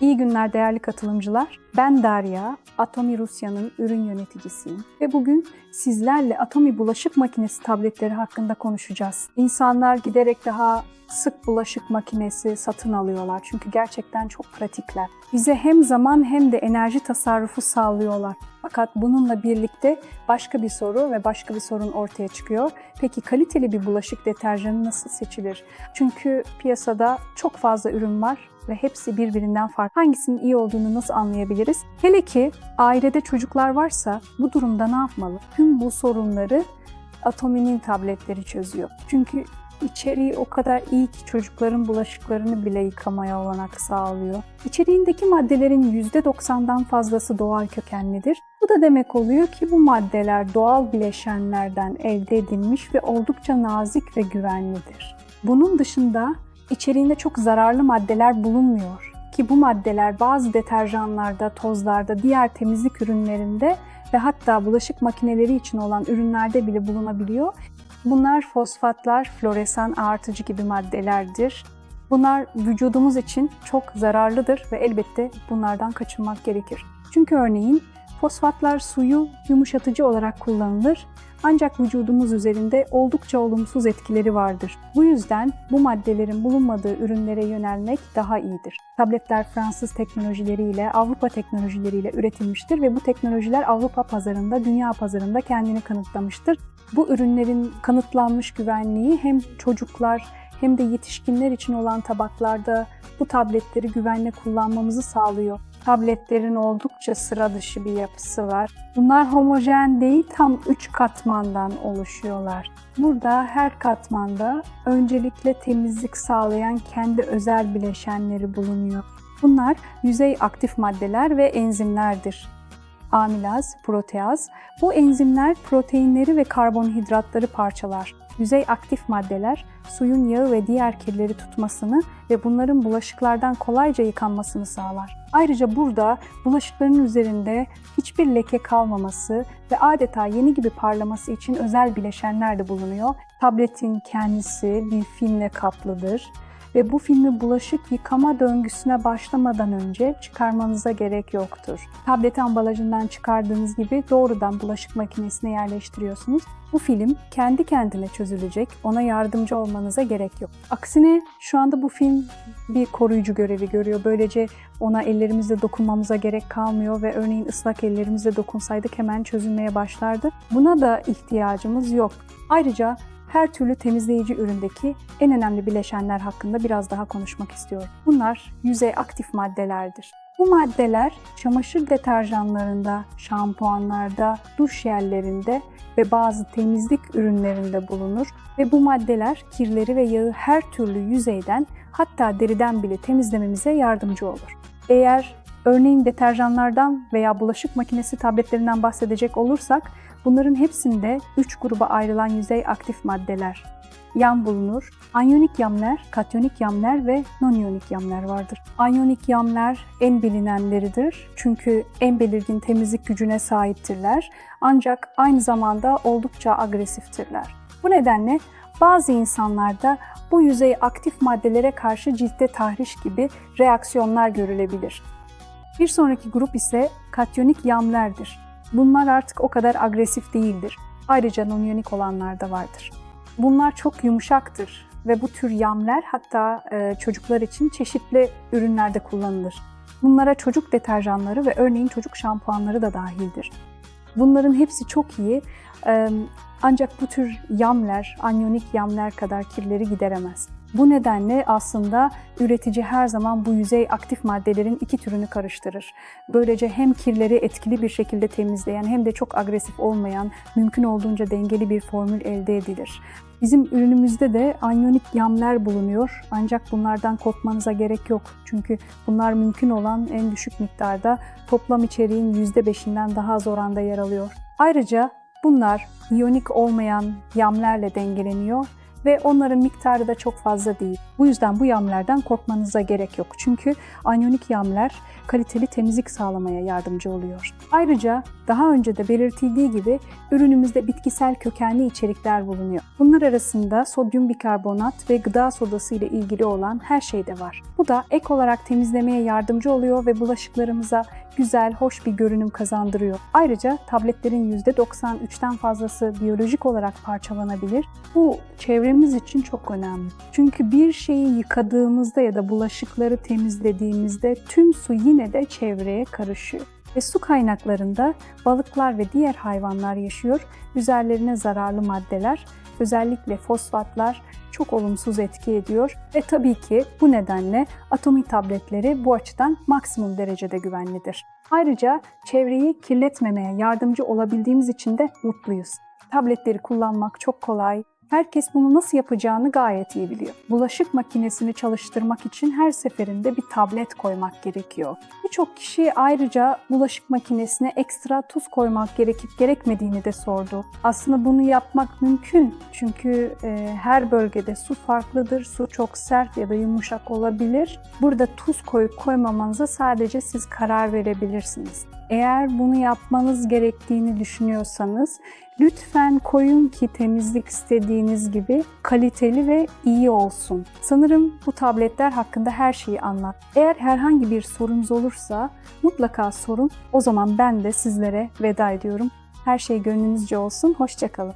İyi günler değerli katılımcılar. Ben Derya, Atomi Rusya'nın ürün yöneticisiyim. Ve bugün sizlerle Atomi bulaşık makinesi tabletleri hakkında konuşacağız. İnsanlar giderek daha sık bulaşık makinesi satın alıyorlar. Çünkü gerçekten çok pratikler. Bize hem zaman hem de enerji tasarrufu sağlıyorlar. Fakat bununla birlikte başka bir soru ve başka bir sorun ortaya çıkıyor. Peki kaliteli bir bulaşık deterjanı nasıl seçilir? Çünkü piyasada çok fazla ürün var ve hepsi birbirinden farklı. Hangisinin iyi olduğunu nasıl anlayabiliriz? Hele ki ailede çocuklar varsa bu durumda ne yapmalı? Tüm bu sorunları Atomi'nin tabletleri çözüyor. Çünkü içeriği o kadar iyi ki çocukların bulaşıklarını bile yıkamaya olanak sağlıyor. İçeriğindeki maddelerin %90'dan fazlası doğal kökenlidir. Bu da demek oluyor ki bu maddeler doğal bileşenlerden elde edilmiş ve oldukça nazik ve güvenlidir. Bunun dışında içeriğinde çok zararlı maddeler bulunmuyor ki bu maddeler bazı deterjanlarda, tozlarda, diğer temizlik ürünlerinde ve hatta bulaşık makineleri için olan ürünlerde bile bulunabiliyor. Bunlar fosfatlar, floresan artıcı gibi maddelerdir. Bunlar vücudumuz için çok zararlıdır ve elbette bunlardan kaçınmak gerekir. Çünkü örneğin fosfatlar suyu yumuşatıcı olarak kullanılır ancak vücudumuz üzerinde oldukça olumsuz etkileri vardır. Bu yüzden bu maddelerin bulunmadığı ürünlere yönelmek daha iyidir. Tabletler Fransız teknolojileriyle, Avrupa teknolojileriyle üretilmiştir ve bu teknolojiler Avrupa pazarında, dünya pazarında kendini kanıtlamıştır. Bu ürünlerin kanıtlanmış güvenliği hem çocuklar hem de yetişkinler için olan tabaklarda bu tabletleri güvenle kullanmamızı sağlıyor. Tabletlerin oldukça sıra dışı bir yapısı var. Bunlar homojen değil, tam 3 katmandan oluşuyorlar. Burada her katmanda öncelikle temizlik sağlayan kendi özel bileşenleri bulunuyor. Bunlar yüzey aktif maddeler ve enzimlerdir amilaz, proteaz. Bu enzimler proteinleri ve karbonhidratları parçalar. Yüzey aktif maddeler suyun yağı ve diğer kirleri tutmasını ve bunların bulaşıklardan kolayca yıkanmasını sağlar. Ayrıca burada bulaşıkların üzerinde hiçbir leke kalmaması ve adeta yeni gibi parlaması için özel bileşenler de bulunuyor. Tabletin kendisi bir filmle kaplıdır ve bu filmi bulaşık yıkama döngüsüne başlamadan önce çıkarmanıza gerek yoktur. Tablet ambalajından çıkardığınız gibi doğrudan bulaşık makinesine yerleştiriyorsunuz. Bu film kendi kendine çözülecek, ona yardımcı olmanıza gerek yok. Aksine şu anda bu film bir koruyucu görevi görüyor. Böylece ona ellerimizle dokunmamıza gerek kalmıyor ve örneğin ıslak ellerimizle dokunsaydık hemen çözülmeye başlardı. Buna da ihtiyacımız yok. Ayrıca her türlü temizleyici üründeki en önemli bileşenler hakkında biraz daha konuşmak istiyorum. Bunlar yüzey aktif maddelerdir. Bu maddeler çamaşır deterjanlarında, şampuanlarda, duş jellerinde ve bazı temizlik ürünlerinde bulunur ve bu maddeler kirleri ve yağı her türlü yüzeyden hatta deriden bile temizlememize yardımcı olur. Eğer örneğin deterjanlardan veya bulaşık makinesi tabletlerinden bahsedecek olursak bunların hepsinde 3 gruba ayrılan yüzey aktif maddeler yam bulunur. Anyonik yamler, katyonik yamler ve non-iyonik yamler vardır. Anyonik yamlar en bilinenleridir. Çünkü en belirgin temizlik gücüne sahiptirler. Ancak aynı zamanda oldukça agresiftirler. Bu nedenle bazı insanlarda bu yüzey aktif maddelere karşı ciltte tahriş gibi reaksiyonlar görülebilir. Bir sonraki grup ise katyonik yamlerdir. Bunlar artık o kadar agresif değildir. Ayrıca non-iyonik olanlar da vardır. Bunlar çok yumuşaktır ve bu tür yamler hatta e, çocuklar için çeşitli ürünlerde kullanılır. Bunlara çocuk deterjanları ve örneğin çocuk şampuanları da dahildir. Bunların hepsi çok iyi ancak bu tür yamler, anyonik yamler kadar kirleri gideremez. Bu nedenle aslında üretici her zaman bu yüzey aktif maddelerin iki türünü karıştırır. Böylece hem kirleri etkili bir şekilde temizleyen hem de çok agresif olmayan, mümkün olduğunca dengeli bir formül elde edilir. Bizim ürünümüzde de anyonik yamler bulunuyor ancak bunlardan korkmanıza gerek yok. Çünkü bunlar mümkün olan en düşük miktarda toplam içeriğin %5'inden daha az oranda yer alıyor. Ayrıca bunlar iyonik olmayan yamlerle dengeleniyor ve onların miktarı da çok fazla değil. Bu yüzden bu yağmurlardan korkmanıza gerek yok. Çünkü anyonik yağmurlar kaliteli temizlik sağlamaya yardımcı oluyor. Ayrıca daha önce de belirtildiği gibi ürünümüzde bitkisel kökenli içerikler bulunuyor. Bunlar arasında sodyum bikarbonat ve gıda sodası ile ilgili olan her şey de var. Bu da ek olarak temizlemeye yardımcı oluyor ve bulaşıklarımıza güzel, hoş bir görünüm kazandırıyor. Ayrıca tabletlerin %93'ten fazlası biyolojik olarak parçalanabilir. Bu çevremiz için çok önemli. Çünkü bir şeyi yıkadığımızda ya da bulaşıkları temizlediğimizde tüm su yine de çevreye karışıyor. Ve su kaynaklarında balıklar ve diğer hayvanlar yaşıyor. Üzerlerine zararlı maddeler, özellikle fosfatlar çok olumsuz etki ediyor ve tabii ki bu nedenle atomi tabletleri bu açıdan maksimum derecede güvenlidir. Ayrıca çevreyi kirletmemeye yardımcı olabildiğimiz için de mutluyuz. Tabletleri kullanmak çok kolay. Herkes bunu nasıl yapacağını gayet iyi biliyor. Bulaşık makinesini çalıştırmak için her seferinde bir tablet koymak gerekiyor. Birçok kişi ayrıca bulaşık makinesine ekstra tuz koymak gerekip gerekmediğini de sordu. Aslında bunu yapmak mümkün. Çünkü e, her bölgede su farklıdır. Su çok sert ya da yumuşak olabilir. Burada tuz koyup koymamanıza sadece siz karar verebilirsiniz. Eğer bunu yapmanız gerektiğini düşünüyorsanız lütfen koyun ki temizlik istediğiniz gibi kaliteli ve iyi olsun. Sanırım bu tabletler hakkında her şeyi anlat. Eğer herhangi bir sorunuz olursa mutlaka sorun. O zaman ben de sizlere veda ediyorum. Her şey gönlünüzce olsun. Hoşçakalın.